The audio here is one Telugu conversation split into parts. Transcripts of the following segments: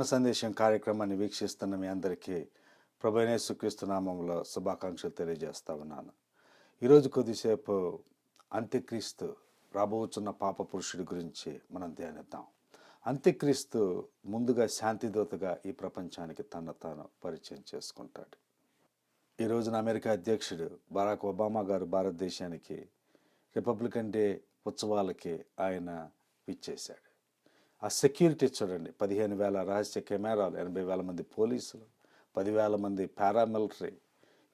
ధ్యాన సందేశం కార్యక్రమాన్ని వీక్షిస్తున్న మీ అందరికీ ప్రభైనే నామంలో శుభాకాంక్షలు తెలియజేస్తా ఉన్నాను. ఈరోజు కొద్దిసేపు అంత్యక్రీస్తు రాబోతున్న పాప పురుషుడి గురించి మనం ధ్యానిద్దాం. అంత్యక్రీస్తు ముందుగా శాంతిదూతగా ఈ ప్రపంచానికి తన తాను పరిచయం చేసుకుంటాడు. ఈ రోజున అమెరికా అధ్యక్షుడు బరాక్ ఒబామా గారు భారతదేశానికి రిపబ్లికన్ డే ఉత్సవాలకి ఆయన విచ్చేశాడు. ఆ సెక్యూరిటీ చూడండి. పదిహేను వేల రహస్య కెమెరాలు ఎనభై వేల మంది పోలీసులు పదివేల మంది పారామిలిటరీ.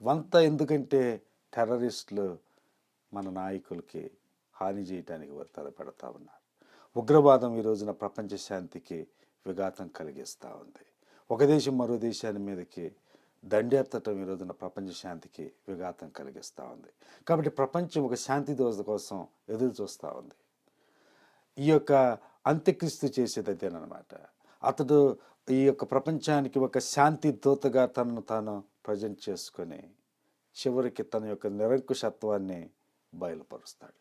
ఇవంతా ఎందుకంటే టెర్రరిస్టులు మన నాయకులకి హాని చేయడానికి వారు తలపెడతా ఉన్నారు. ఉగ్రవాదం ఈ రోజున ప్రపంచ శాంతికి విఘాతం కలిగిస్తూ ఉంది. ఒక దేశం మరో దేశాన్ని మీదకి దండెత్తటం ఈ రోజున ప్రపంచ శాంతికి విఘాతం కలిగిస్తూ ఉంది. కాబట్టి ప్రపంచం ఒక శాంతి దోష కోసం ఎదురు చూస్తూ ఉంది. ఈ యొక్క అంత్యక్రీస్తు చేసేది అదేనమాట అతడు ఈ యొక్క ప్రపంచానికి ఒక శాంతి దూతగా తనను తాను ప్రజెంట్ చేసుకొని చివరికి తన యొక్క నిరంకుశత్వాన్ని బయలుపరుస్తాడు.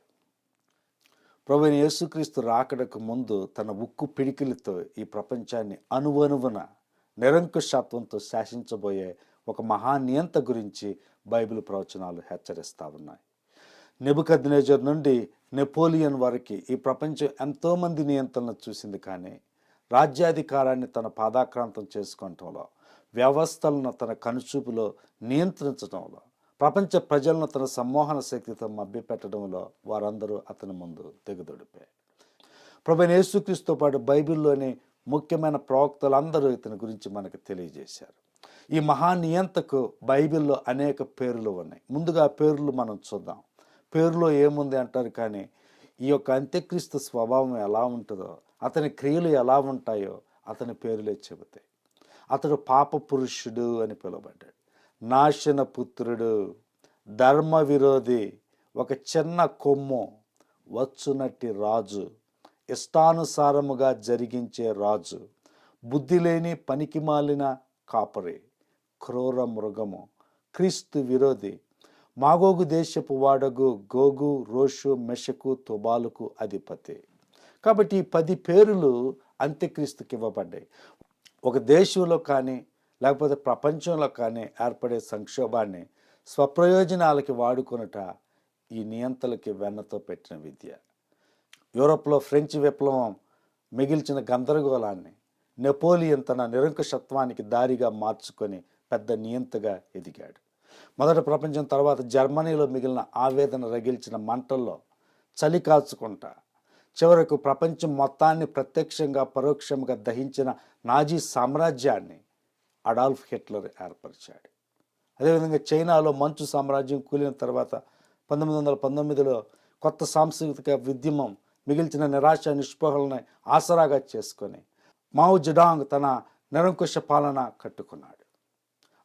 ప్రభు యేసుక్రీస్తు రాకడకు ముందు తన ఉక్కు పిడికిలతో ఈ ప్రపంచాన్ని అనువనువున నిరంకుశత్వంతో శాసించబోయే ఒక మహానియంత గురించి బైబిల్ ప్రవచనాలు హెచ్చరిస్తూ ఉన్నాయి. నెబుకద్నేజర్ నుండి నెపోలియన్ వరకు ఈ ప్రపంచం ఎంతోమంది నియంత్రణ చూసింది కానీ రాజ్యాధికారాన్ని తన పాదాక్రాంతం చేసుకోవటంలో వ్యవస్థలను తన కనుచూపులో నియంత్రించడంలో ప్రపంచ ప్రజలను తన సమ్మోహన శక్తితో మభ్యపెట్టడంలో వారందరూ అతని ముందు తెగదొడిపారు ప్రభు యేసుక్రీస్తుతో పాటు బైబిల్లోని ముఖ్యమైన ప్రవక్తలందరూ ఇతని గురించి మనకు తెలియజేశారు. ఈ మహానియంతకు బైబిల్లో అనేక పేర్లు ఉన్నాయి. ముందుగా పేర్లు మనం చూద్దాం. పేరులో ఏముంది అంటారు కానీ ఈ యొక్క అంత్యక్రీస్తు స్వభావం ఎలా ఉంటుందో అతని క్రియలు ఎలా ఉంటాయో అతని పేరులే చెబుతాయి. అతడు పాప పురుషుడు అని పిలువబడ్డాడు. నాశన పుత్రుడు ధర్మ విరోధి ఒక చిన్న కొమ్ము వచ్చునట్టి రాజు ఇష్టానుసారముగా జరిగించే రాజు బుద్ధి లేని పనికిమాలిన కాపరి క్రూర మృగము క్రీస్తు విరోధి మాగోగు దేశపు వాడగు గోగు రోషు మెషకు తుబాలుకు అధిపతి. కాబట్టి ఈ పది పేర్లు అంత్యక్రీస్తుకి ఇవ్వబడ్డాయి ఒక దేశంలో కానీ లేకపోతే ప్రపంచంలో కానీ ఏర్పడే సంక్షోభాన్ని స్వప్రయోజనాలకి వాడుకొనుట ఈ నియంతలకి వెన్నతో పెట్టిన విద్య. యూరోప్లో ఫ్రెంచ్ విప్లవం మిగిల్చిన గందరగోళాన్ని నెపోలియన్ తన నిరంకుశత్వానికి దారిగా మార్చుకొని పెద్ద నియంతగా ఎదిగాడు. మొదటి ప్రపంచం తర్వాత జర్మనీలో మిగిలిన ఆవేదన రగిల్చిన మంటల్లో చలి కాచుకుంటా చివరకు ప్రపంచం మొత్తాన్ని ప్రత్యక్షంగా పరోక్షంగా దహించిన నాజీ సామ్రాజ్యాన్ని అడాల్ఫ్ హిట్లర్ ఏర్పరిచాడు. అదేవిధంగా చైనాలో మంచు సామ్రాజ్యం కూలిన తర్వాత పంతొమ్మిది వందల పంతొమ్మిదిలో కొత్త సాంస్కృతిక ఉద్యమం మిగిల్చిన నిరాశ నిస్పృహలను ఆసరాగా చేసుకొని మావు జడాంగ్ తన నిరంకుశ పాలన కట్టుకున్నాడు.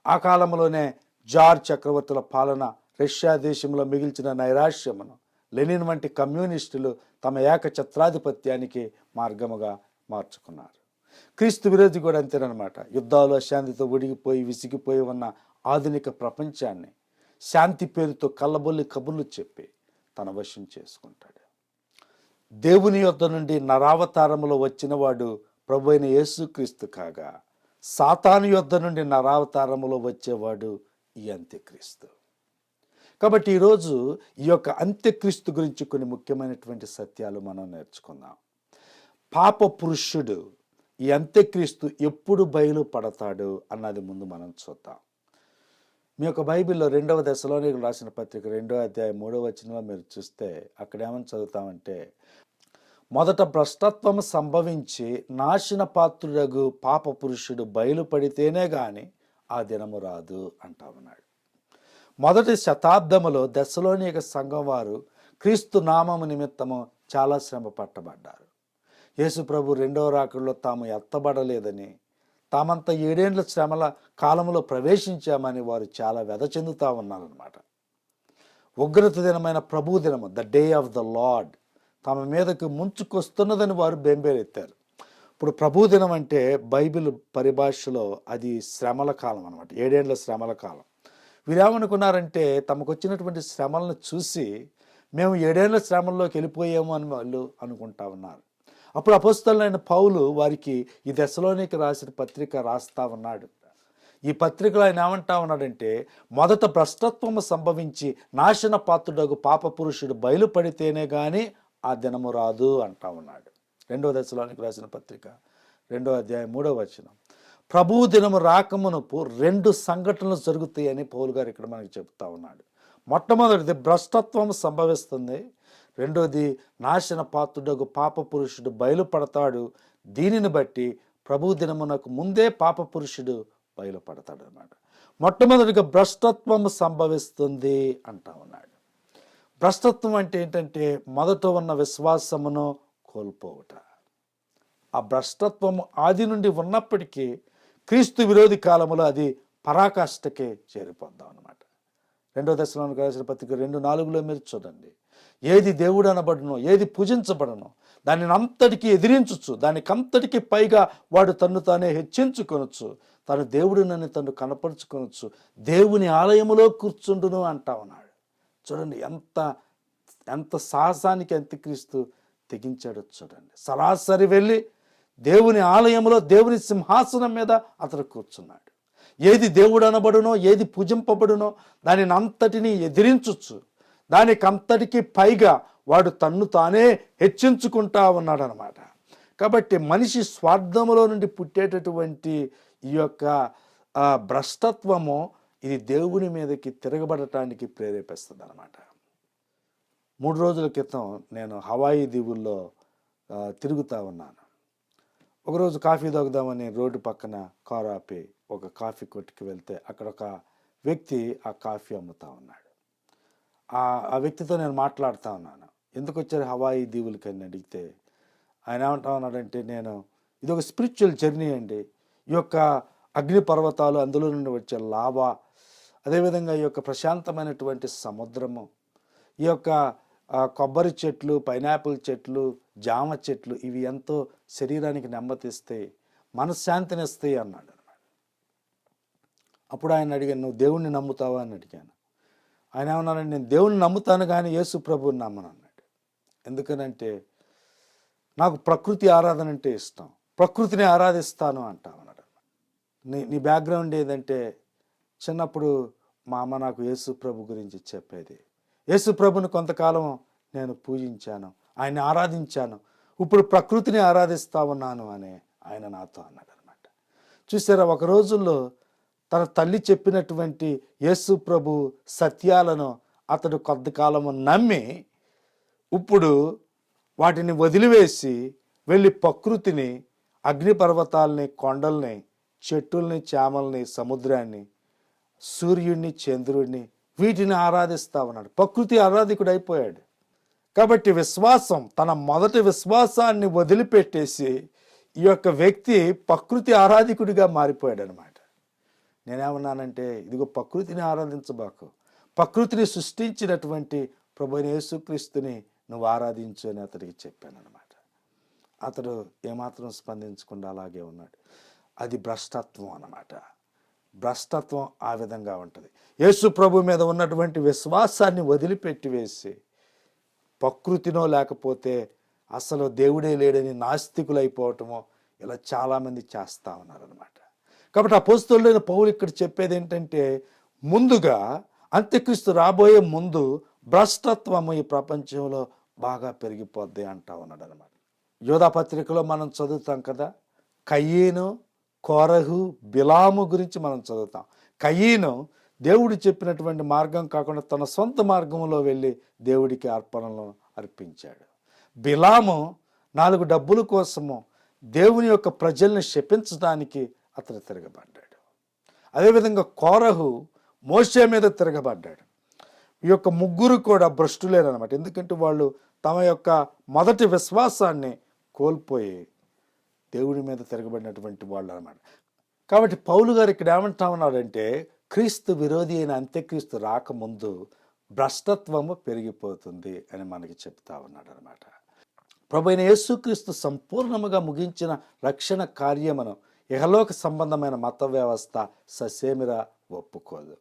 ఆ కాలంలోనే జార్ చక్రవర్తుల పాలన రష్యా దేశంలో మిగిల్చిన నైరాశ్యమును లెనిన్ వంటి కమ్యూనిస్టులు తమ ఏకఛత్రాధిపత్యానికి మార్గముగా మార్చుకున్నారు. క్రీస్తు విరోధి కూడా అంతేనమాట యుద్ధాలు అశాంతితో ఉడిగిపోయి విసిగిపోయి ఉన్న ఆధునిక ప్రపంచాన్ని శాంతి పేరుతో కళ్ళబొల్లి కబుర్లు చెప్పి తన వశం చేసుకుంటాడు. దేవుని యొద్ద నుండి నరావతారములో వచ్చినవాడు ప్రభు అయిన యేసుక్రీస్తు కాగా సాతాను యొద్ద నుండి నరావతారములో వచ్చేవాడు ఈ అంత్యక్రీస్తు. కాబట్టి ఈరోజు ఈ యొక్క అంత్యక్రీస్తు గురించి కొన్ని ముఖ్యమైనటువంటి సత్యాలు మనం నేర్చుకుందాం. పాప పురుషుడు ఈ అంత్యక్రీస్తు ఎప్పుడు బయలుపడతాడు అన్నది ముందు మనం చూద్దాం. మీ యొక్క బైబిల్లో రెండవ దశలోనే రాసిన పత్రిక రెండవ అధ్యాయం మూడవ వచనంలో మీరు చూస్తే అక్కడ ఏమని చదువుతామంటే మొదట భ్రష్టత్వం సంభవించి నాశన పాత్రుడగు పాప పురుషుడు బయలుపడితేనే కానీ ఆ దినము రాదు అంటా ఉన్నాడు మొదటి శతాబ్దములో దశలోని సంఘం వారు క్రీస్తు నామము నిమిత్తము చాలా శ్రమ పట్టబడ్డారు. యేసు ప్రభు రెండవ రాకడలో తాము ఎత్తబడలేదని తామంత ఏడేండ్ల శ్రమల కాలంలో ప్రవేశించామని వారు చాలా వెధ చెందుతూ ఉన్నారనమాట ఉగ్రత దినమైన ప్రభు దినము the day of the lord తమ మీదకు ముంచుకొస్తున్నదని వారు బెంబేరెత్తారు ఇప్పుడు ప్రభు దినం అంటే బైబిల్ పరిభాషలో అది శ్రమల కాలం అనమాట ఏడేండ్ల శ్రమల కాలం. వీరేమనుకున్నారంటే తమకు వచ్చినటువంటి శ్రమలను చూసి మేము ఏడేళ్ళ శ్రమల్లోకి వెళ్ళిపోయాము అని వాళ్ళు అనుకుంటా ఉన్నారు. అప్పుడు అపస్తులైన పౌలు వారికి ఈ దశలోనికి రాసిన పత్రిక రాస్తా ఉన్నాడు. ఈ పత్రికలో ఆయన ఏమంటా ఉన్నాడంటే మొదట భ్రష్టత్వము సంభవించి నాశన పాత్రుడకు పాప పురుషుడు బయలుపడితేనే కానీ ఆ దినము రాదు అంటా ఉన్నాడు. రెండవ దశలోనికి రాసిన పత్రిక రెండో అధ్యాయం మూడవ వచనం. ప్రభువు దినము రాకమునపు రెండు సంఘటనలు జరుగుతాయని పౌలు గారు ఇక్కడ మనకి చెప్తా ఉన్నాడు. మొట్టమొదటిది భ్రష్టత్వం సంభవిస్తుంది. రెండోది నాశన పాత్రుడకు పాప పురుషుడు బయలుపడతాడు. దీనిని బట్టి ప్రభు దినమునకు ముందే పాప పురుషుడు బయలుపడతాడు అనమాట మొట్టమొదటిగా భ్రష్టత్వం సంభవిస్తుంది అంటా ఉన్నాడు. భ్రష్టత్వం అంటే ఏంటంటే మొదట ఉన్న విశ్వాసమును కోల్పోవుట. ఆ భ్రష్టత్వము ఆది నుండి ఉన్నప్పటికీ క్రీస్తు విరోధి కాలంలో అది పరాకాష్ఠకే చేరిపోద్దాం అనమాట రెండో దశలో రాసిన పత్రిక రెండు నాలుగులో మీరు చూడండి. ఏది దేవుడు అనబడనో ఏది పూజించబడనో దానిని అంతటికి ఎదిరించచ్చు దానికంతటికి పైగా వాడు తన్ను తానే హెచ్చించుకొనొచ్చు తను దేవుడినని తను కనపరుచుకొనొచ్చు దేవుని ఆలయములో కూర్చుండును అంటా ఉన్నాడు. చూడండి ఎంత ఎంత సాహసానికి అంత్యక్రీస్తు తెగించాడు చూడండి. సరాసరి వెళ్ళి దేవుని ఆలయంలో దేవుని సింహాసనం మీద అతడు కూర్చున్నాడు. ఏది దేవుడు అనబడునో ఏది పూజింపబడునో దానిని అంతటిని ఎదిరించవచ్చు దానికంతటికి పైగా వాడు తన్ను తానే హెచ్చించుకుంటా ఉన్నాడు అనమాట కాబట్టి మనిషి స్వార్థములో నుండి పుట్టేటటువంటి ఈ యొక్క భ్రష్టత్వము ఇది దేవుని మీదకి తిరగబడటానికి ప్రేరేపిస్తుంది అనమాట మూడు రోజుల క్రితం నేను హవాయి దీవుల్లో తిరుగుతూ ఉన్నాను. ఒకరోజు కాఫీ తాగుదామని రోడ్డు పక్కన కారు ఆపి ఒక కాఫీ కొట్టుకి వెళ్తే అక్కడ ఒక వ్యక్తి ఆ కాఫీ అమ్ముతా ఉన్నాడు. ఆ వ్యక్తితో నేను మాట్లాడుతూ ఉన్నాను. ఎందుకు వచ్చారు హవాయి దీవులకి అని అడిగితే ఆయన ఏమంటా ఉన్నాడంటే నేను ఇది ఒక స్పిరిచువల్ జర్నీ అండి. ఈ యొక్క అగ్ని పర్వతాలు అందులో నుండి వచ్చే లావా అదేవిధంగా ఈ యొక్క ప్రశాంతమైనటువంటి సముద్రము ఈ యొక్క కొబ్బరి చెట్లు పైనాపిల్ చెట్లు జామ చెట్లు ఇవి ఎంతో శరీరానికి నెమ్మదిస్తాయి మనశ్శాంతినిస్తాయి అన్నాడు అనమాట. అప్పుడు ఆయన అడిగాను నువ్వు దేవుణ్ణి నమ్ముతావా? అని అడిగాను. ఆయన ఏమన్నానండి నేను దేవుణ్ణి నమ్ముతాను కానీ యేసు ప్రభుని నమ్మను అన్నాడు. ఎందుకనంటే నాకు ప్రకృతి ఆరాధన అంటే ఇష్టం. ప్రకృతిని ఆరాధిస్తాను అంటామన్నాడు నీ నీ బ్యాక్గ్రౌండ్ ఏదంటే చిన్నప్పుడు మా అమ్మ నాకు యేసు ప్రభు గురించి చెప్పేది. యేసు ప్రభుని కొంతకాలం నేను పూజించాను. ఆయన్ని ఆరాధించాను. ఇప్పుడు ప్రకృతిని ఆరాధిస్తా ఉన్నాను అని ఆయన నాతో అన్నాడు అనమాట చూసారా ఒక రోజుల్లో తన తల్లి చెప్పినటువంటి యేసు ప్రభు సత్యాలను అతడు కొంతకాలము నమ్మి ఇప్పుడు వాటిని వదిలివేసి వెళ్ళి ప్రకృతిని అగ్నిపర్వతాలని కొండల్ని చెట్టుల్ని చేమల్ని సముద్రాన్ని సూర్యుడిని చంద్రుడిని వీటిని ఆరాధిస్తా ఉన్నాడు ప్రకృతి ఆరాధికుడు అయిపోయాడు కాబట్టి విశ్వాసం తన మొదటి విశ్వాసాన్ని వదిలిపెట్టేసి ఈ యొక్క వ్యక్తి ప్రకృతి ఆరాధికుడిగా మారిపోయాడు అనమాట నేనేమన్నానంటే ఇదిగో ప్రకృతిని ఆరాధించబాకు. ప్రకృతిని సృష్టించినటువంటి ప్రభు యేసుక్రీస్తుని నువ్వు ఆరాధించు అని అతడికి చెప్పాను అనమాట అతడు ఏమాత్రం స్పందించకుండా అలాగే ఉన్నాడు. అది భ్రష్టత్వం అన్నమాట. భ్రష్టత్వం ఆ విధంగా ఉంటుంది. యేసు ప్రభు మీద ఉన్నటువంటి విశ్వాసాన్ని వదిలిపెట్టి వేసి ప్రకృతినో లేకపోతే అసలు దేవుడే లేడని నాస్తికులైపోవటమో ఇలా చాలామంది చేస్తూ ఉన్నారనమాట కాబట్టి ఆ అపోస్తులైన పౌలు ఇక్కడ చెప్పేది ఏంటంటే ముందుగా అంత్యక్రీస్తు రాబోయే ముందు భ్రష్టత్వము ఈ ప్రపంచంలో బాగా పెరిగిపోద్ది అంటా ఉన్నాడు అనమాట యోధా పత్రికలో మనం చదువుతాం కదా కయ్యేను కోరహు బిలాము గురించి మనం చదువుతాం. కయీను దేవుడు చెప్పినటువంటి మార్గం కాకుండా తన సొంత మార్గంలో వెళ్ళి దేవుడికి అర్పణలను అర్పించాడు. బిలాము నాలుగు డబ్బుల కోసము దేవుని యొక్క ప్రజల్ని శపించడానికి అతను తిరగబడ్డాడు. అదేవిధంగా కోరహు మోసే మీద తిరగబడ్డాడు. ఈ యొక్క ముగ్గురు కూడా భ్రష్టులేరనమాట ఎందుకంటే వాళ్ళు తమ యొక్క మొదటి విశ్వాసాన్ని కోల్పోయి దేవుడి మీద తిరగబడినటువంటి వాళ్ళు అనమాట కాబట్టి పౌలు గారు ఇక్కడ ఏమంటా ఉన్నాడంటే క్రీస్తు విరోధి అయిన అంత్యక్రీస్తు రాకముందు భ్రష్టత్వము పెరిగిపోతుంది అని మనకి చెప్తా ఉన్నాడు అనమాట ప్రభు అయిన యేసుక్రీస్తు సంపూర్ణముగా ముగించిన రక్షణ కార్యమును ఇహలోక సంబంధమైన మత వ్యవస్థ ససేమిరా ఒప్పుకోదు.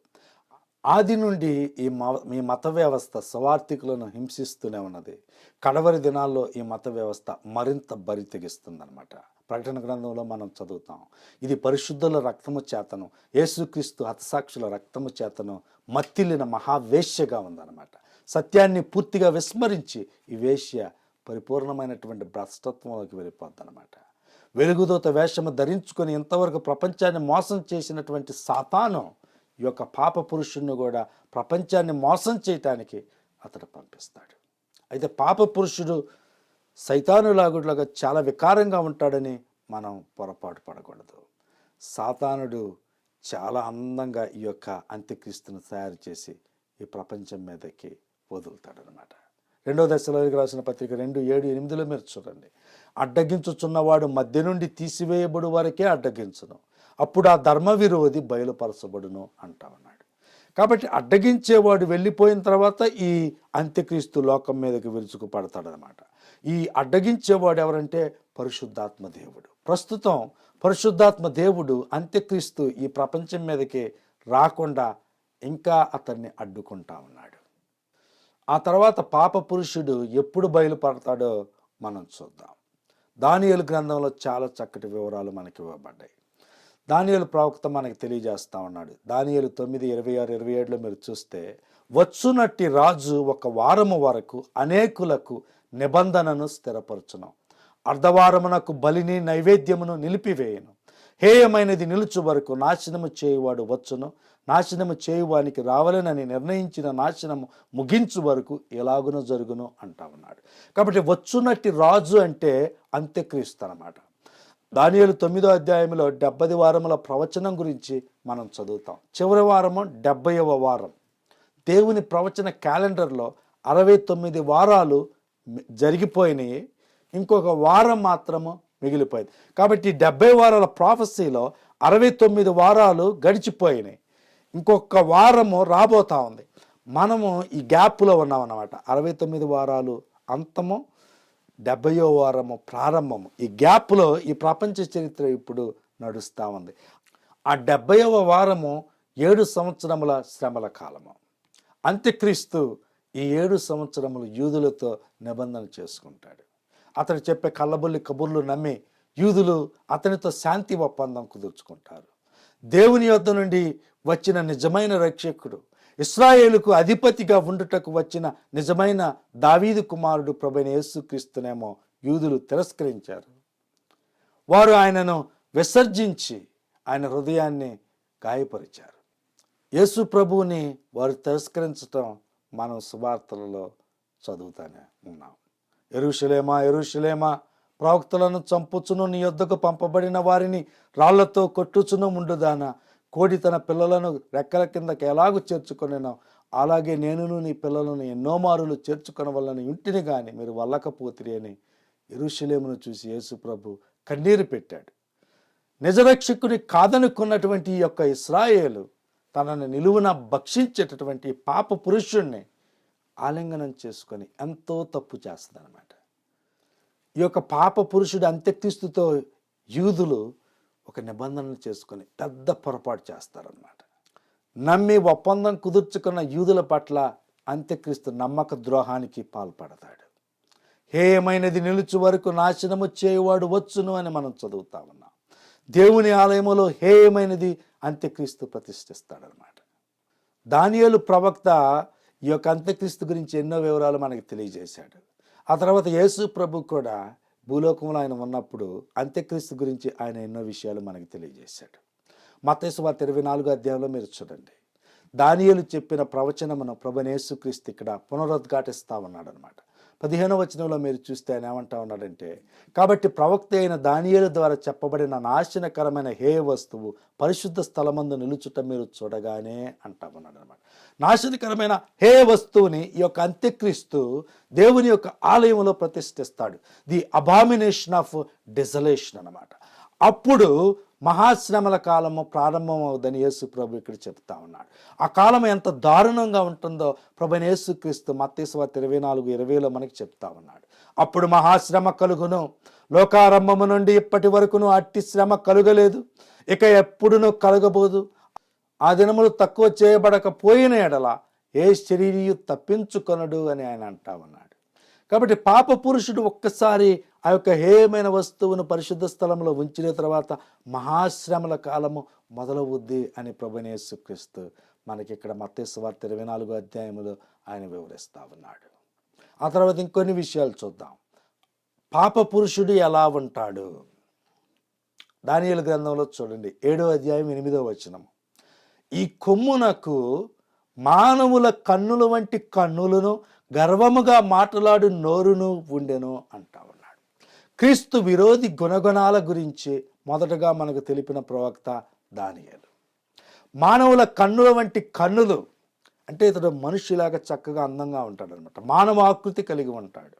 ఆది నుండి ఈ మ- మీ మత వ్యవస్థ స్వార్థికులను హింసిస్తూనే ఉన్నది. కడవరి దినాల్లో ఈ మత వ్యవస్థ మరింత బరి తెగిస్తుందన్నమాట. ప్రకటన గ్రంథంలో మనం చదువుతాం ఇది పరిశుద్ధుల రక్తము చేతను యేసుక్రీస్తు హతసాక్షుల రక్తము చేతను మత్తిల్లిన మహావేశ్యగా ఉందన్నమాట. సత్యాన్ని పూర్తిగా విస్మరించి ఈ వేశ్య పరిపూర్ణమైనటువంటి భ్రష్టత్వంలోకి వెళ్ళిపోద్దనమాట వెలుగుదోత వేషము ధరించుకొని ఇంతవరకు ప్రపంచాన్ని మోసం చేసినటువంటి సాతానం ఈ యొక్క పాప పురుషుణ్ణి కూడా ప్రపంచాన్ని మోసం చేయటానికి అతడు పంపిస్తాడు. అయితే పాప పురుషుడు సైతానులాగులాగా చాలా వికారంగా ఉంటాడని మనం పొరపాటు పడకూడదు. సాతానుడు చాలా అందంగా ఈ యొక్క అంత్యక్రీస్తును తయారు చేసి ఈ ప్రపంచం మీదకి వదులుతాడనమాట. రెండో దశలోకి రాసిన పత్రిక రెండు ఏడు ఎనిమిదిలో మీరు చూడండి. అడ్డగించుచున్నవాడు మధ్య నుండి తీసివేయబడు వరకే అడ్డగించును. అప్పుడు ఆ ధర్మ విరోధి బయలుపరచబడును అంటా ఉన్నాడు కాబట్టి అడ్డగించేవాడు వెళ్ళిపోయిన తర్వాత ఈ అంత్యక్రీస్తు లోకం మీదకి విరుచుకు పడతాడనమాట ఈ అడ్డగించేవాడు ఎవరంటే పరిశుద్ధాత్మ దేవుడు. ప్రస్తుతం పరిశుద్ధాత్మ దేవుడు అంత్యక్రీస్తు ఈ ప్రపంచం మీదకి రాకుండా ఇంకా అతన్ని అడ్డుకుంటా ఉన్నాడు. ఆ తర్వాత పాప పురుషుడు ఎప్పుడు బయలుపడతాడో మనం చూద్దాం. దానియలు గ్రంథంలో చాలా చక్కటి వివరాలు మనకి ఇవ్వబడ్డాయి. దానియలు ప్రవక్త మనకు తెలియజేస్తా ఉన్నాడు. దానియలు తొమ్మిది ఇరవై ఆరు ఇరవై ఏడులో మీరు చూస్తే వచ్చునట్టి రాజు ఒక వారము వరకు అనేకులకు నిబంధనను స్థిరపరచును. అర్ధవారమునకు బలిని నైవేద్యమును నిలిపివేయను. హేయమైనది నిలుచు వరకు నాశనము చేయువాడు వచ్చును. నాశనము చేయువానికి రావాలనని నిర్ణయించిన నాశనము ముగించు వరకు ఎలాగునో జరుగును అంటా ఉన్నాడు. కాబట్టి వచ్చునట్టి రాజు అంటే అంత్యక్రీస్తు అన్నమాట. దానియలు తొమ్మిదో అధ్యాయంలో డెబ్బది వారముల ప్రవచనం గురించి మనం చదువుతాం. చివరి వారము డెబ్బైవ వారం. దేవుని ప్రవచన క్యాలెండర్లో అరవై తొమ్మిది వారాలు జరిగిపోయినాయి. ఇంకొక వారం మాత్రము మిగిలిపోయింది. కాబట్టి డెబ్బై వారాల ప్రాఫెసీలో అరవై తొమ్మిది వారాలు గడిచిపోయినాయి. ఇంకొక వారము రాబోతా ఉంది. మనము ఈ గ్యాప్లో ఉన్నాం అన్నమాట అరవై తొమ్మిది వారాలు అంతము డెబ్బయో వారము ప్రారంభము. ఈ గ్యాప్లో ఈ ప్రపంచ చరిత్ర ఇప్పుడు నడుస్తూ ఉంది. ఆ డెబ్బైవ వారము ఏడు సంవత్సరముల శ్రమల కాలము. అంత్యక్రీస్తు ఈ ఏడు సంవత్సరములు యూదులతో నిబంధన చేసుకుంటాడు. అతడు చెప్పే కళ్ళబొల్లి కబుర్లు నమ్మి యూదులు అతనితో శాంతి ఒప్పందం కుదుర్చుకుంటారు. దేవుని యొద్ద నుండి వచ్చిన నిజమైన రక్షకుడు ఇస్రాయేలుకు అధిపతిగా ఉండుటకు వచ్చిన నిజమైన దావీదు కుమారుడు ప్రభుని యేసుక్రీస్తునేమో యూదులు తిరస్కరించారు. వారు ఆయనను విసర్జించి ఆయన హృదయాన్ని గాయపరిచారు. యేసు ప్రభువుని వారు తిరస్కరించటం మనం సువార్తలలో చదువుతానే ఉన్నాం. ఎరుషులేమా ఎరుషులేమా ప్రవక్తలను చంపుచును నీ యొద్దకు పంపబడిన వారిని రాళ్ళతో కొట్టుచును ఉండుదానా కోడి తన పిల్లలను రెక్కల కిందకి ఎలాగూ చేర్చుకొనినో అలాగే నేనును నీ పిల్లలను ఎన్నో మారులు చేర్చుకునవల్లని ఇంటిని కానీ మీరు వల్లకపోతిరి అని ఎరుషలేమును చూసి యేసు ప్రభు కన్నీరు పెట్టాడు. నిజరక్షకుని కాదనుకున్నటువంటి ఈ యొక్క ఇస్రాయేలు తనను నిలువున భక్షించేటటువంటి పాప పురుషుణ్ణి ఆలింగనం చేసుకొని ఎంతో తప్పు చేస్తుందన్నమాట. ఈ యొక్క పాప పురుషుడు అంత్యక్రీస్తుతో యూదులు ఒక నిబంధనలు చేసుకొని పెద్ద పొరపాటు చేస్తారన్నమాట. నమ్మి ఒప్పందం కుదుర్చుకున్న యూదుల పట్ల అంత్యక్రీస్తు నమ్మక ద్రోహానికి పాల్పడతాడు. హేయమైనది నిలుచు వరకు నాశనము చేయువాడు వచ్చును అని మనం చదువుతా ఉన్నాం. దేవుని ఆలయములో హేయమైనది అంత్యక్రీస్తు ప్రతిష్ఠిస్తాడనమాట దానియేలు ప్రవక్త ఈ యొక్క అంత్యక్రీస్తు గురించి ఎన్నో వివరాలు మనకి తెలియజేశాడు. ఆ తర్వాత యేసు ప్రభు కూడా భూలోకంలో ఆయన ఉన్నప్పుడు అంత్యక్రీస్తు గురించి ఆయన ఎన్నో విషయాలు మనకి తెలియజేశాడు. మతేసు వార్త ఇరవై నాలుగో అధ్యాయంలో మీరు చూడండి. దానియలు చెప్పిన ప్రవచనమును ప్రభునేసుక్రీస్తు ఇక్కడ పునరుద్ఘాటిస్తా ఉన్నాడు అనమాట పదిహేనవ వచనంలో మీరు చూస్తే ఆయన ఏమంటా ఉన్నాడంటే కాబట్టి ప్రవక్త అయిన దానియేలు ద్వారా చెప్పబడిన నాశనకరమైన హే వస్తువు పరిశుద్ధ స్థలమందు నిలుచుట మీరు చూడగానే అంటా ఉన్నాడు అనమాట నాశనకరమైన హే వస్తువుని ఈ యొక్క అంత్యక్రీస్తు దేవుని యొక్క ఆలయంలో ప్రతిష్ఠిస్తాడు. ది అబామినేషన్ ఆఫ్ డిజలేషన్ అనమాట అప్పుడు మహాశ్రమల కాలము ప్రారంభమవుదని యేసు ప్రభు ఇక్కడ చెప్తా ఉన్నాడు. ఆ కాలం ఎంత దారుణంగా ఉంటుందో ప్రభు యేసుక్రీస్తు మత్తేశ్వర ఇరవై నాలుగు ఇరవైలో మనకి చెప్తా ఉన్నాడు. అప్పుడు మహాశ్రమ కలుగును. లోకారంభము నుండి ఇప్పటి వరకును అట్టి శ్రమ కలుగలేదు. ఇక ఎప్పుడునూ కలగబోదు. ఆ దినములు తక్కువ చేయబడకపోయిన ఎడల ఏ శరీరియు తప్పించుకొనడు అని ఆయన అంటా ఉన్నాడు. కాబట్టి పాప పురుషుడు ఒక్కసారి ఆ యొక్క హేయమైన వస్తువును పరిశుద్ధ స్థలంలో ఉంచిన తర్వాత మహాశ్రమల కాలము మొదలవుద్ది అని ప్రభునేసుక్రీస్తు మనకి ఇక్కడ మత్స్యవార్త ఇరవై నాలుగో అధ్యాయంలో ఆయన వివరిస్తా ఉన్నాడు. ఆ తర్వాత ఇంకొన్ని విషయాలు చూద్దాం. పాప పురుషుడు ఎలా ఉంటాడు? దానియల గ్రంథంలో చూడండి. ఏడో అధ్యాయం ఎనిమిదో వచనం. ఈ కొమ్మునకు మానవుల కన్నుల వంటి కన్నులను గర్వముగా మాట్లాడు నోరును ఉండెను అంటాం క్రీస్తు విరోధి గుణగుణాల గురించి మొదటగా మనకు తెలిపిన ప్రవక్త దానియలు. మానవుల కన్నుల వంటి కన్నులు అంటే ఇతడు మనుషులాగా చక్కగా అందంగా ఉంటాడు అనమాట మానవ ఆకృతి కలిగి ఉంటాడు.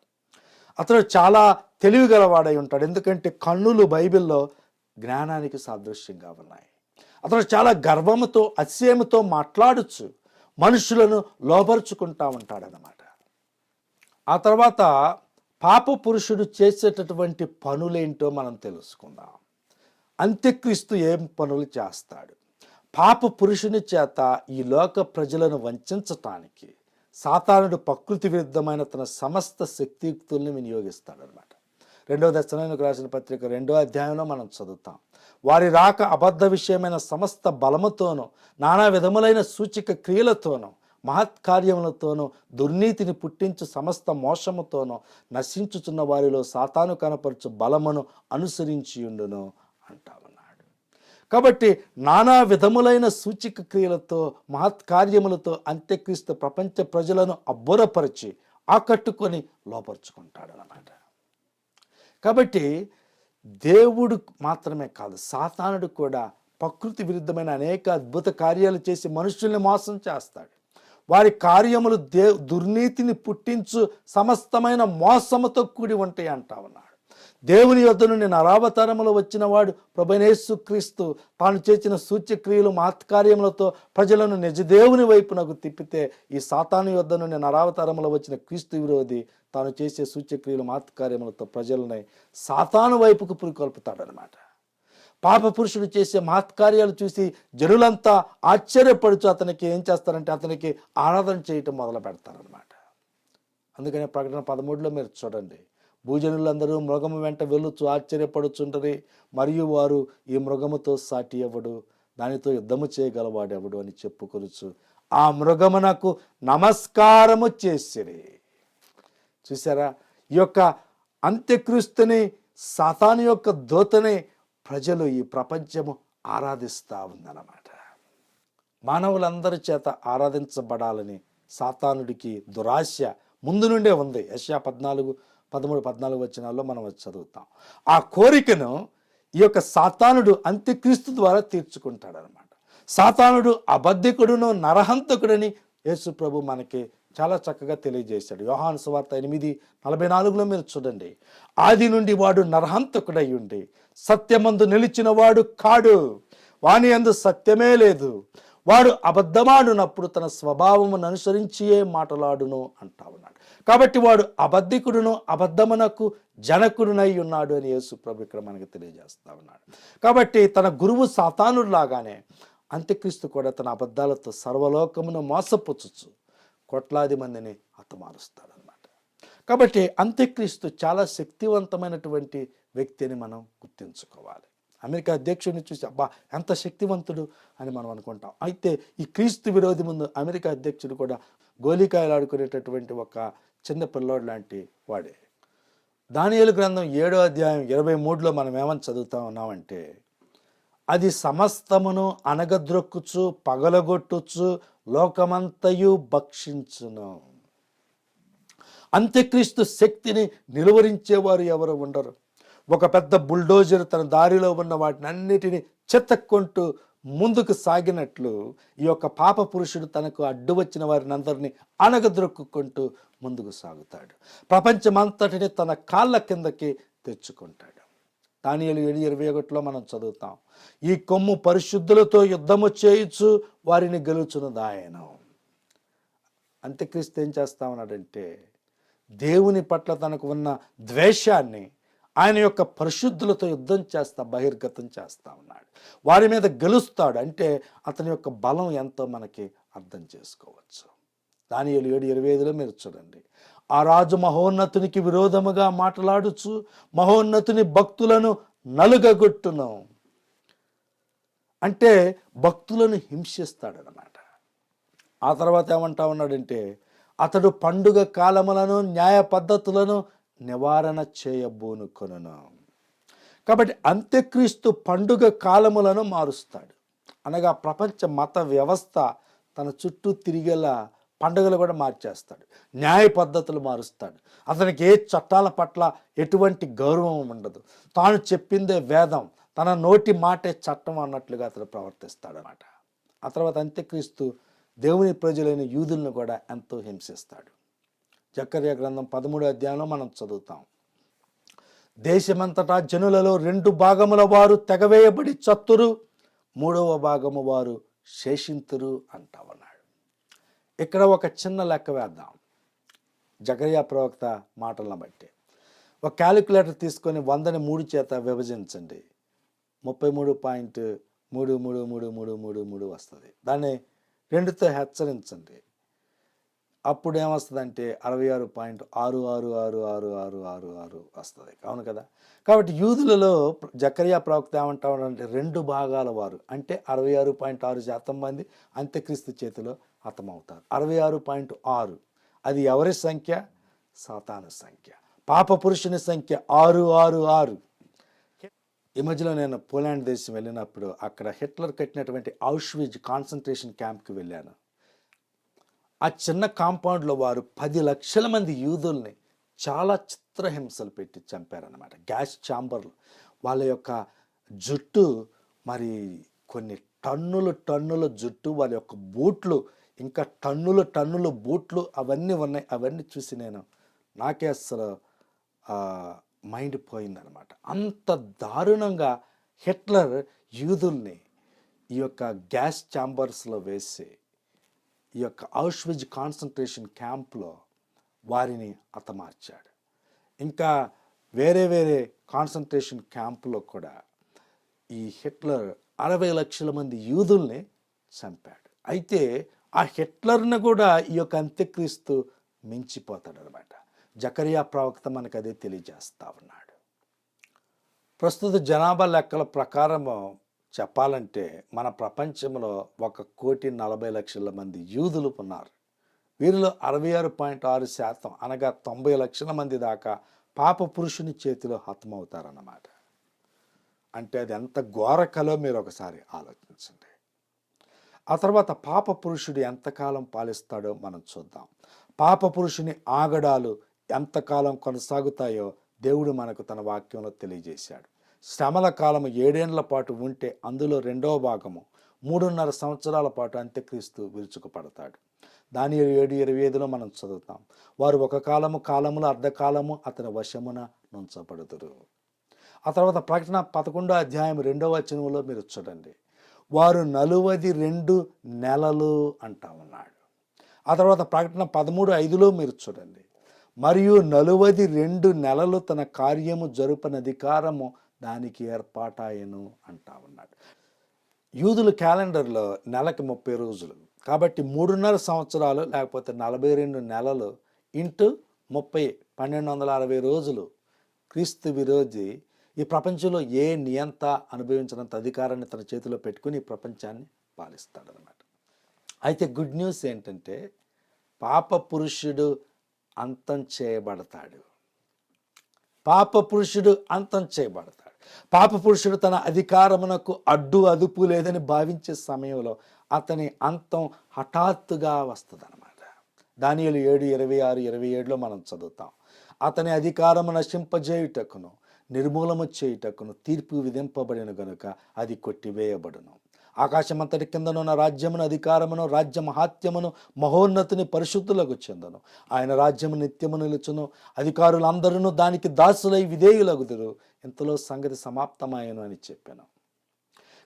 అతడు చాలా తెలివి గలవాడై ఉంటాడు. ఎందుకంటే కన్నులు బైబిల్లో జ్ఞానానికి సాదృశ్యంగా ఉన్నాయి. అతడు చాలా గర్వముతో అతిశయముతో మాట్లాడచ్చు మనుషులను లోపరుచుకుంటా ఉంటాడనమాట. ఆ తర్వాత పాప పురుషుడు చేసేటటువంటి పనులేంటో మనం తెలుసుకుందాం. అంత్యక్రీస్తు ఏం పనులు చేస్తాడు? పాప పురుషుని చేత ఈ లోక ప్రజలను వంచటానికి సాతానుడు ప్రకృతి విరుద్ధమైన తన సమస్త శక్తియుక్తుల్ని వినియోగిస్తాడనమాట. రెండవ దశనానికి రాసిన పత్రిక రెండో అధ్యాయంలో మనం చదువుతాం. వారి రాక అబద్ధ విషయమైన సమస్త బలముతోనూ నానా విధములైన సూచిక క్రియలతోనూ మహత్కార్యములతోనూ దుర్నీతిని పుట్టించు సమస్త మోసముతోనూ నశించుచున్న వారిలో సాతాను కనపరచు బలమును అనుసరించియుండును అంటామన్నాడు. కాబట్టి నానా విధములైన సూచిక క్రియలతో మహత్కార్యములతో అంత్యక్రీస్తు ప్రపంచ ప్రజలను అబ్బురపరిచి ఆకట్టుకొని లోపరుచుకుంటాడు అన్నమాట కాబట్టి దేవుడు మాత్రమే కాదు సాతానుడు కూడా ప్రకృతి విరుద్ధమైన అనేక అద్భుత కార్యాలు చేసి మనుషుల్ని మోసం చేస్తాడు. వారి కార్యములు దే దుర్నీతిని పుట్టించు సమస్తమైన మోసముతో కూడి ఉంటాయి అంటా ఉన్నాడు. దేవుని యొద్ద నుండి నరావతరములు వచ్చిన వాడు ప్రభనేసు క్రీస్తు తాను చేసిన సూచ్యక్రియలు మహత్కార్యములతో ప్రజలను నిజదేవుని వైపునకు తిప్పితే ఈ సాతాను యొద్ద నుండి నరావతరములు వచ్చిన క్రీస్తు విరోధి తాను చేసే సూచ్యక్రియలు మహత్కార్యములతో ప్రజలని సాతాను వైపుకు పురికొల్పుతాడనమాట పాప పురుషుడు చేసే మహత్కార్యాలు చూసి జనులంతా ఆశ్చర్యపడుచు అతనికి ఏం చేస్తారంటే అతనికి ఆరాధన చేయటం మొదలు పెడతారనమాట అందుకనే ప్రకటన పదమూడులో మీరు చూడండి. భూజనులందరూ మృగము వెంట వెళ్ళుచు ఆశ్చర్యపడుచుంటరి మరియు వారు ఈ మృగముతో సాటి ఎవడు? దానితో యుద్ధము చేయగలవాడెవడు అని చెప్పుకొనుచు ఆ మృగమునకు నమస్కారము చేసిరి. చూసారా? ఈ యొక్క అంత్యక్రీస్తుని సాతాను యొక్క దోతని ప్రజలు ఈ ప్రపంచము ఆరాధిస్తూ ఉందన్నమాట. మానవులందరి చేత ఆరాధించబడాలని సాతానుడికి దురాశ ముందు నుండే ఉంది. యష్యా పద్నాలుగు పదమూడు పద్నాలుగు వచనాల్లో మనం చదువుతాం. ఆ కోరికను ఈ యొక్క సాతానుడు అంత్యక్రీస్తు ద్వారా తీర్చుకుంటాడనమాట సాతానుడు అబద్ధికుడును నరహంతకుడని యేసు ప్రభు మనకి చాలా చక్కగా తెలియజేశాడు. యోహాన్ సువార్త ఎనిమిది నలభై నాలుగులో మీరు చూడండి. ఆది నుండి వాడు నరహంతకుడై ఉండి సత్యమందు నిలిచిన వాడు కాడు. వాని అందు సత్యమే లేదు. వాడు అబద్ధమాడునప్పుడు తన స్వభావమును అనుసరించియే మాటలాడును అంటా ఉన్నాడు. కాబట్టి వాడు అబద్ధికుడును అబద్ధమునకు జనకుడునై ఉన్నాడు అని యేసు ప్రభు ఇక్కడ మనకి తెలియజేస్తా ఉన్నాడు. కాబట్టి తన గురువు సాతానుడు లాగానే అంత్యక్రీస్తు కూడా తన అబద్ధాలతో సర్వలోకమును మోసపుచ్చు కోట్లాది మందిని హతమారుస్తాడనమాట కాబట్టి అంత్యక్రీస్తు చాలా శక్తివంతమైనటువంటి వ్యక్తి అని మనం గుర్తించుకోవాలి. అమెరికా అధ్యక్షుడిని చూసి అబ్బా ఎంత శక్తివంతుడు అని మనం అనుకుంటాం. అయితే ఈ క్రీస్తు విరోధి ముందు అమెరికా అధ్యక్షుడు కూడా గోలికాయలు ఆడుకునేటటువంటి ఒక చిన్న పిల్లోడు లాంటి వాడే. దానియలు గ్రంథం ఏడో అధ్యాయం ఇరవై మూడులో మనం ఏమని చదువుతా ఉన్నామంటే అది సమస్తమును అనగద్రొక్కుచు పగలగొట్టుచు లోకమంతయు భక్షించును. అంత్యక్రీస్తు శక్తిని నిలువరించేవారు ఎవరు ఉండరు. ఒక పెద్ద బుల్డోజర్ తన దారిలో ఉన్న వాటిని అన్నిటిని చెత్తక్కుంటూ ముందుకు సాగినట్లు ఈ యొక్క పాప పురుషుడు తనకు అడ్డు వచ్చిన వారిని అందరినీ అనగద్రొక్కుంటూ ముందుకు సాగుతాడు. ప్రపంచమంతటిని తన కాళ్ళ కిందకి తెచ్చుకుంటాడు. దానియలు ఏడు ఇరవై ఒకటిలో మనం చదువుతాం. ఈ కొమ్ము పరిశుద్ధులతో యుద్ధము చేయుచు వారిని గెలుచున్నదాయను అంత్యక్రీస్తు ఏం చేస్తా ఉన్నాడంటే దేవుని పట్ల తనకు ఉన్న ద్వేషాన్ని ఆయన యొక్క పరిశుద్ధులతో యుద్ధం చేస్తా బహిర్గతం చేస్తా ఉన్నాడు. వారి మీద గెలుస్తాడు అంటే అతని యొక్క బలం ఎంతో మనకి అర్థం చేసుకోవచ్చు. దాని ఏడు ఏడు ఇరవై ఐదులో మీరు చూడండి. ఆ రాజు మహోన్నతునికి విరోధముగా మాట్లాడుచు మహోన్నతుని భక్తులను నలుగగొట్టును. అంటే భక్తులను హింసిస్తాడనమాట ఆ తర్వాత ఏమంటా ఉన్నాడంటే అతడు పండుగ కాలములను న్యాయ పద్ధతులను నివారణ చేయబోనుకొనును కాబట్టి అంత్యక్రీస్తు పండుగ కాలములను మారుస్తాడు. అనగా ప్రపంచ మత వ్యవస్థ తన చుట్టూ తిరిగేలా పండుగలు కూడా మార్చేస్తాడు. న్యాయ పద్ధతులు మారుస్తాడు. అతనికి ఏ చట్టాల పట్ల ఎటువంటి గౌరవం ఉండదు. తాను చెప్పిందే వేదం తన నోటి మాటే చట్టం అన్నట్లుగా అతను ప్రవర్తిస్తాడనమాట. ఆ తర్వాత అంత్యక్రీస్తు దేవుని ప్రజలైన యూదులను కూడా ఎంతో హింసిస్తాడు. జక్కర్య గ్రంథం పదమూడు అధ్యాయంలో మనం చదువుతాం. దేశమంతటా జనులలో రెండు భాగముల వారు తెగవేయబడి చత్తురు మూడవ భాగము వారు శేషింతురు అంటావన్న ఇక్కడ ఒక చిన్న లెక్క వేద్దాం. జకరియా ప్రవక్త మాటలను బట్టి. ఒక క్యాలిక్యులేటర్ తీసుకొని వందని మూడు చేత విభజించండి. ముప్పై మూడు పాయింట్ మూడు మూడు మూడు మూడు మూడు మూడు వస్తుంది. దాన్ని రెండుతో హెచ్చరించండి. అప్పుడు ఏమొస్తుందంటే అరవై ఆరు పాయింట్ ఆరు ఆరు ఆరు ఆరు ఆరు ఆరు ఆరు వస్తుంది. అవును కదా? కాబట్టి యూదులలో జకరియా ప్రవక్త ఏమంటామంటే రెండు భాగాల వారు. అంటే అరవై ఆరు పాయింట్ ఆరు శాతం మంది అంత్యక్రీస్తు చేతిలో హతమవుతారు. అరవై ఆరు పాయింట్ ఆరు. అది ఎవరి సంఖ్య? సాతాను సంఖ్య. పాప పురుషుని సంఖ్య ఆరు ఆరు ఆరు. ఈ మధ్యలో నేను పోలాండ్ దేశం వెళ్ళినప్పుడు అక్కడ హిట్లర్ కట్టినటువంటి ఔష్విజ్ కాన్సన్ట్రేషన్ క్యాంప్కి వెళ్ళాను. ఆ చిన్న కాంపౌండ్లో వారు పది లక్షల మంది యూదుల్ని చాలా చిత్రహింసలు పెట్టి చంపారనమాట గ్యాస్ ఛాంబర్లు. వాళ్ళ యొక్క జుట్టు మరి కొన్ని టన్నులు టన్నుల జుట్టు వాళ్ళ యొక్క బూట్లు ఇంకా టన్నులు టన్నులు బూట్లు అవన్నీ ఉన్నాయి. అవన్నీ చూసి నేను నాకే అసలు మైండ్ పోయిందనమాట అంత దారుణంగా హిట్లర్ యూదుల్ని ఈ యొక్క గ్యాస్ ఛాంబర్స్లో వేసి ఈ యొక్క ఔష్విజ్ కాన్సన్ట్రేషన్ క్యాంప్లో వారిని హతమార్చాడు. ఇంకా వేరే వేరే కాన్సన్ట్రేషన్ క్యాంపులో కూడా ఈ హిట్లర్ అరవై లక్షల మంది యూదుల్ని చంపాడు. అయితే ఆ హిట్లర్ను కూడా ఈ యొక్క అంత్యక్రీస్తు మించిపోతాడు అనమాట జకరియా ప్రవక్త మనకు అదే తెలియజేస్తా ఉన్నాడు. ప్రస్తుత జనాభా లెక్కల ప్రకారము చెప్పాలంటే మన ప్రపంచంలో ఒక కోటి నలభై లక్షల మంది యూదులు ఉన్నారు. వీరిలో అరవై ఆరు పాయింట్ ఆరు శాతం అనగా తొంభై లక్షల మంది దాకా పాప పురుషుని చేతిలో హతమవుతారన్నమాట. అంటే అది ఎంత ఘోరకలో మీరు ఒకసారి ఆలోచించండి. ఆ తర్వాత పాప పురుషుడు ఎంతకాలం పాలిస్తాడో మనం చూద్దాం. పాప పురుషుని ఆగడాలు ఎంతకాలం కొనసాగుతాయో దేవుడు మనకు తన వాక్యంలో తెలియజేశాడు. శ్రమల కాలము ఏడేండ్ల పాటు ఉంటే అందులో రెండవ భాగము మూడున్నర సంవత్సరాల పాటు అంత్యక్రీస్తు విరుచుకుపడతాడు. దాని ఏడు ఇరవై ఐదులో మనం చదువుతాం. వారు ఒక కాలము కాలములో అర్ధకాలము అతని వశమున నుంచబడుదురు. ఆ తర్వాత ప్రకటన పదకొండో అధ్యాయం రెండవ వచనంలో మీరు చూడండి. వారు నలువది రెండు నెలలు అంటా ఉన్నాడు. ఆ తర్వాత ప్రకటన పదమూడు ఐదులో మీరు చూడండి. మరియు నలువది రెండు నెలలు తన కార్యము జరుపని అధికారము దానికి ఏర్పాటాయను అంటా ఉన్నాడు. యూదుల క్యాలెండర్లో నెలకి ముప్పై రోజులు. కాబట్టి మూడున్నర సంవత్సరాలు లేకపోతే నలభై రెండు నెలలు ఇంటూ ముప్పై పన్నెండు వందల అరవై రోజులు క్రీస్తు విరోధి ఈ ప్రపంచంలో ఏ నియంత అనుభవించినంత అధికారాన్ని తన చేతిలో పెట్టుకుని ఈ ప్రపంచాన్ని పాలిస్తాడనమాట అయితే గుడ్ న్యూస్ ఏంటంటే పాప పురుషుడు అంతం చేయబడతాడు. పాప పురుషుడు అంతం చేయబడతాడు. పాప పురుషుడు తన అధికారమునకు అడ్డు అదుపు లేదని భావించే సమయంలో అతని అంతం హఠాత్తుగా వస్తుందన్నమాట. దానియలు ఏడు ఇరవై ఆరు ఇరవై ఏడులో మనం చదువుతాం. అతని అధికారము నశింపజేయుటకును నిర్మూలము చేయుటకును తీర్పు విధింపబడిన గనుక అది కొట్టివేయబడును. ఆకాశమంతటి కిందనున్న రాజ్యమును అధికారమును రాజ్య మహాత్యమును మహోన్నతిని పరిశుద్ధులకు చెందను. ఆయన రాజ్యము నిత్యము నిలుచును. అధికారులందరూ దానికి దాసులై విధేయులగుదురు. ఇంతలో సంగతి సమాప్తమాయను అని చెప్పాను.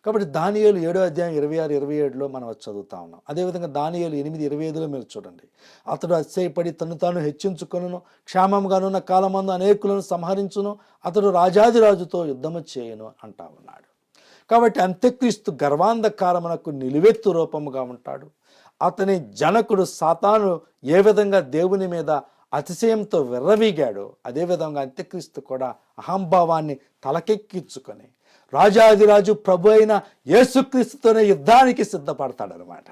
కాబట్టి దానియేలు ఏడో అధ్యాయం ఇరవై ఆరు ఇరవై ఏడులో మనం చదువుతా ఉన్నాం. అదేవిధంగా దానియేలు ఎనిమిది ఇరవై ఐదులో మీరు చూడండి. అతడు అతిశయపడి తను తాను హెచ్చించుకొనును క్షేమంగానున్న కాలమందు అనేకులను సంహరించును అతడు రాజాదిరాజుతో యుద్ధము చేయను అంటా ఉన్నాడు. కాబట్టి అంత్యక్రీస్తు గర్వాంధకారమునకు నిలువెత్తు రూపముగా ఉంటాడు. అతని జనకుడు సాతాను ఏ విధంగా దేవుని మీద అతిశయంతో విర్రవీగాడో అదేవిధంగా అంత్యక్రీస్తు కూడా అహంభావాన్ని తలకెక్కించుకొని రాజాదిరాజు ప్రభు అయిన యేసుక్రీస్తుతోనే యుద్ధానికి సిద్ధపడతాడనమాట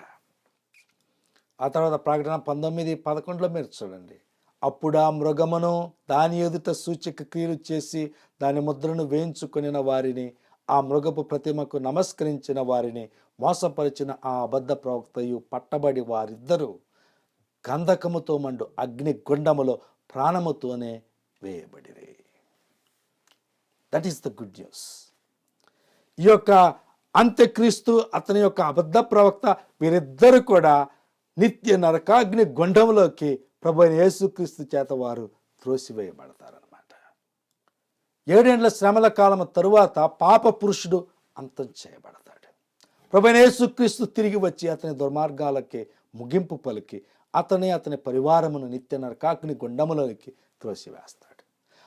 ఆ తర్వాత ప్రకటన పంతొమ్మిది పదకొండులో మీరు చూడండి. అప్పుడు ఆ మృగమును దాని ఎదుట సూచిక క్రియలు చేసి దాని ముద్రను వేయించుకునిన వారిని ఆ మృగపు ప్రతిమకు నమస్కరించిన వారిని మోసపరిచిన ఆ అబద్ధ ప్రవక్తయు పట్టబడి వారిద్దరూ గంధకముతో మండు అగ్ని గుండములో ప్రాణముతోనే వేయబడిరి. That is the good news ఈ యొక్క అంత్యక్రీస్తు అతని యొక్క అబద్ధ ప్రవక్త వీరిద్దరు కూడా నిత్య నరకాగ్ని గుండంలోకి ప్రభు యేసుక్రీస్తు చేత వారు త్రోసివేయబడతారనమాట ఏడేండ్ల శ్రమల కాలం తరువాత పాప పురుషుడు అంతం చేయబడతాడు. ప్రభు యేసుక్రీస్తు తిరిగి వచ్చి అతని దుర్మార్గాలకి ముగింపు పలికి అతని అతని పరివారమును నిత్య నరకాగ్ని గుండములోకి త్రోసివేస్తాడు.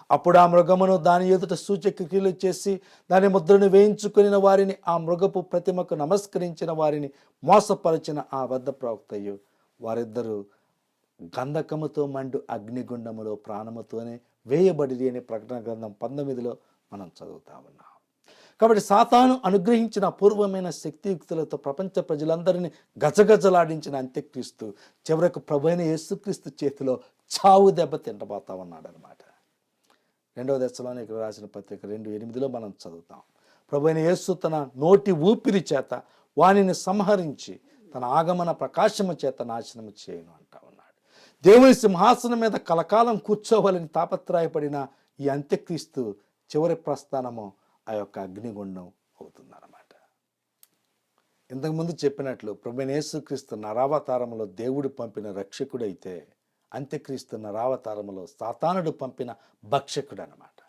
అప్పుడు ఆ మృగమును దాని ఎదుట సూచక క్రియలు చేసి దాని ముద్రను వేయించుకుని వారిని ఆ మృగపు ప్రతిమకు నమస్కరించిన వారిని మోసపరిచిన ఆ వద్ద ప్రవక్తయు. వారిద్దరూ గంధకముతో మండు అగ్నిగుండములో ప్రాణముతోనే వేయబడిది అనే ప్రకటన గ్రంథం పంతొమ్మిదిలో మనం చదువుతా ఉన్నాం. కాబట్టి సాతాను అనుగ్రహించిన అపూర్వమైన శక్తియుక్తులతో ప్రపంచ ప్రజలందరినీ గజగజలాడించిన అంత్యక్రీస్తు చివరకు ప్రభైన యేసుక్రీస్తు చేతిలో చావు దెబ్బ తింటబోతా ఉన్నాడు అనమాట రెండవ దశలోని ఇక్కడ రాసిన పత్రిక రెండు ఎనిమిదిలో మనం చదువుతాం. ప్రభు అయిన యేసు తన నోటి ఊపిరి చేత వానిని సంహరించి తన ఆగమన ప్రకాశము చేత నాశనము చేయను అంటా ఉన్నాడు. దేవుని సింహాసనం మీద కలకాలం కూర్చోవాలని తాపత్రాయపడిన ఈ అంత్యక్రీస్తు చివరి ప్రస్థానము ఆ యొక్క అగ్నిగుండం అవుతుందన్నమాట. ఇంతకుముందు చెప్పినట్లు ప్రభు యేసుక్రీస్తు నరావతారంలో దేవుడు పంపిన రక్షకుడైతే అంత్యక్రీస్తు నరావతారములో సాతానుడు పంపిన భక్షకుడు అనమాట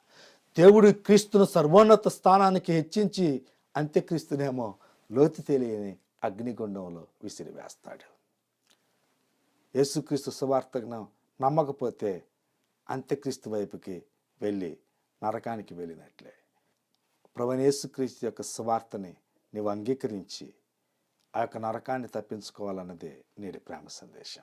దేవుడు క్రీస్తును సర్వోన్నత స్థానానికి హెచ్చించి అంత్యక్రీస్తునేమో లోతు తెలియని అగ్నిగుండంలో విసిరివేస్తాడు యేసుక్రీస్తు సువార్తను నమ్మకపోతే అంత్యక్రీస్తు వైపుకి వెళ్ళి నరకానికి వెళ్ళినట్లే. ప్రభు యేసుక్రీస్తు యొక్క సువార్తని నీవు అంగీకరించి ఆ యొక్క నరకాన్ని తప్పించుకోవాలన్నదే నేటి ప్రేమ సందేశం.